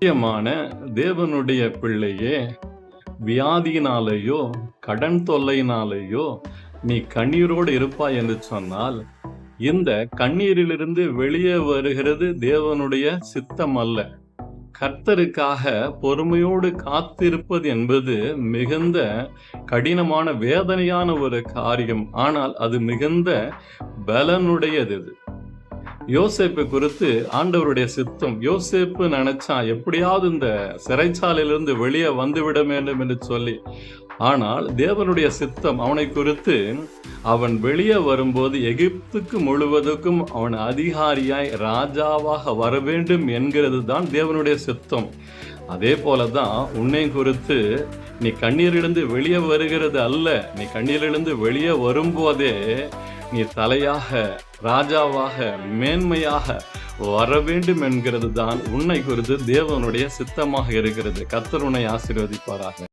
முக்கியமான தேவனுடைய பிள்ளையே வியாதியினாலேயோ கடன் தொல்லையினாலேயோ நீ கண்ணீரோடு இருப்பாய் என்று சொன்னால் இந்த கண்ணீரிலிருந்து வெளியே வருகிறது தேவனுடைய சித்தம் அல்ல. கர்த்தருக்காக பொறுமையோடு காத்திருப்பது என்பது மிகுந்த கடினமான வேதனையான ஒரு காரியம். ஆனால் அது மிகுந்த பலனுடையது யோசேப்பு குறித்து ஆண்டவருடைய சித்தம். யோசேப்பு நினைச்சா எப்படியாவது இந்த சிறைச்சாலையிலிருந்து வெளியே வந்துவிட வேண்டும் என்று சொல்லி. ஆனால் தேவனுடைய சித்தம் அவனை குறித்து அவன் வெளியே வரும்போது எகிப்துக்கு முழுவதுக்கும் அவன் அதிகாரியாய் ராஜாவாக வர வேண்டும் என்கிறது தான் தேவனுடைய சித்தம். அதே போலதான் உன்னை குறித்து நீ கண்ணீரிலிருந்து வெளியே வருகிறது அல்ல. நீ கண்ணீரிலிருந்து வெளியே வரும்போதே நீ தலையாக ராஜாவாக மேன்மையாக வர வேண்டும் என்கிறது தான் உன்னை குறித்து தேவனுடைய சித்தமாக இருக்கிறது. கர்த்தர் உன்னை ஆசீர்வதிப்பாராக.